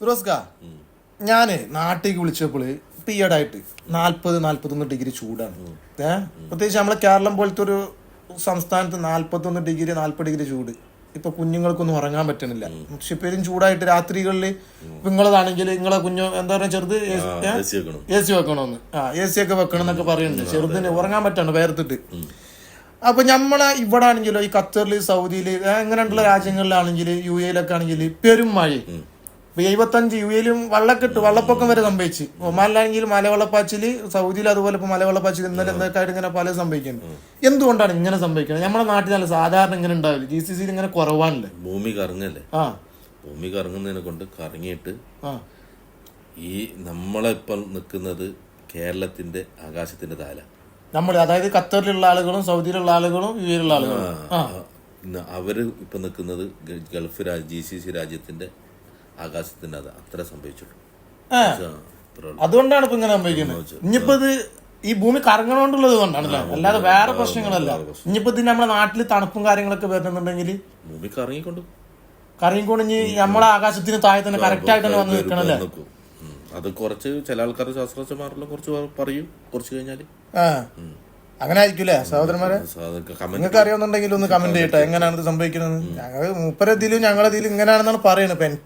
ഫിറോസ്ക ഞാൻ നാട്ടിലേക്ക് വിളിച്ചപ്പോൾ പിയഡായിട്ട് നാൽപ്പത് നാല്പത് നാല്പത്തൊന്ന് ഡിഗ്രി ചൂടാണ്. പ്രത്യേകിച്ച് നമ്മളെ കേരളം പോലത്തെ ഒരു സംസ്ഥാനത്ത് നാല്പത്തൊന്ന് ഡിഗ്രി നാല്പത് ഡിഗ്രി ചൂട്. ഇപ്പൊ കുഞ്ഞുങ്ങൾക്കൊന്നും ഉറങ്ങാൻ പറ്റണില്ല. പക്ഷെ പേരും ചൂടായിട്ട് രാത്രികളിൽ നിങ്ങളതാണെങ്കിൽ നിങ്ങളെ കുഞ്ഞു എന്താ പറയുക ചെറുത് എ സി വെക്കണം? സി വെക്കണമെന്ന് ആ എ സി ഒക്കെ വെക്കണം എന്നൊക്കെ പറയുന്നുണ്ട് ചെറുതിന് ഉറങ്ങാൻ പറ്റാണ് വേർത്തിട്ട്. അപ്പൊ നമ്മളെ ഇവിടെ ആണെങ്കിലോ ഈ ഖത്തറിൽ സൗദിയിൽ അങ്ങനെയുള്ള രാജ്യങ്ങളിലാണെങ്കിൽ യു എയിലൊക്കെ ആണെങ്കിൽ പെരും മഴ. എഴുപത്തഞ്ച് യു എയിലും വള്ളക്കെട്ട് വള്ളപ്പൊക്കം വരെ സംഭവിച്ചു. ഒമാനിലാണെങ്കിൽ മലവെള്ളപ്പാച്ചിൽ സൗദിയിൽ അതുപോലെ ഇപ്പൊ മലവെള്ളപ്പാച്ചിൽ ഇന്നലെ എന്തൊക്കെ ആയിട്ട് ഇങ്ങനെ പല സംഭവിക്കുന്നത് എന്തുകൊണ്ടാണ് ഇങ്ങനെ സംഭവിക്കുന്നത് നമ്മുടെ നാട്ടിൽ നല്ല സാധാരണ ഇങ്ങനെ ഉണ്ടാവില്ല? ജി സി സിയിൽ ഇങ്ങനെ കുറവാണല്ലേ? ഭൂമി കറങ്ങല്ലേ? ആ. ഭൂമി കറങ്ങുന്നതിനെ കൊണ്ട് കറങ്ങിയിട്ട് ആ. ഈ നമ്മളെ നമ്മളിപ്പം നിൽക്കുന്നത് കേരളത്തിന്റെ ആകാശത്തിന്റെ താല. നമ്മൾ അതായത് ഖത്തറിലുള്ള ആളുകളും സൗദിയിലുള്ള ആളുകളും യു എയിലുള്ള ആളുകളും. അവർ ഇപ്പൊ നിൽക്കുന്നത് ഗൾഫ് രാജ്യ ജി സി സി രാജ്യത്തിന്റെ ആകാശത്തിന്റെ അത് അത്ര സംഭവിച്ചുള്ളൂ. അതുകൊണ്ടാണ് ഇപ്പൊ ഇങ്ങനെ സംഭവിക്കുന്നത് ഇനിയിപ്പോ ഇത് ഈ ഭൂമി കറങ്ങണോണ്ടുള്ളത് കൊണ്ടാണല്ലേ അല്ലാതെ വേറെ പ്രശ്നങ്ങളല്ല. ഇനിയിപ്പോ ഇതിന് നമ്മുടെ നാട്ടിൽ തണുപ്പും കാര്യങ്ങളൊക്കെ വരുന്നുണ്ടെങ്കിൽ ഭൂമി കറങ്ങിക്കൊണ്ട്. കറങ്ങിക്കൊണ്ട് ഇനി നമ്മളെ ആകാശത്തിന് താഴെ തന്നെ കറക്റ്റ് ആയിട്ട് തന്നെ വന്ന് നിൽക്കണല്ലേ അത് കുറച്ച് ചില ആൾക്കാർ ശാസ്ത്രജ്ഞന്മാരെല്ലാം കുറച്ച് പറയും. കുറച്ച് കഴിഞ്ഞാൽ. അങ്ങനെ ആയിരിക്കൂലേ സഹോദരന്മാരെ? നിങ്ങൾക്ക് അറിയാവുന്നുണ്ടെങ്കിൽ ഒന്ന് കമന്റ് ചെയ്യട്ടെ. എങ്ങനെയാണ് ഇത് സംഭവിക്കുന്നത് ഞങ്ങൾ മുപ്പരതിലും ഞങ്ങളതിലും ഇങ്ങനെയാണെന്നാണ് പറയുന്നത്. ഇപ്പൊ എനിക്ക്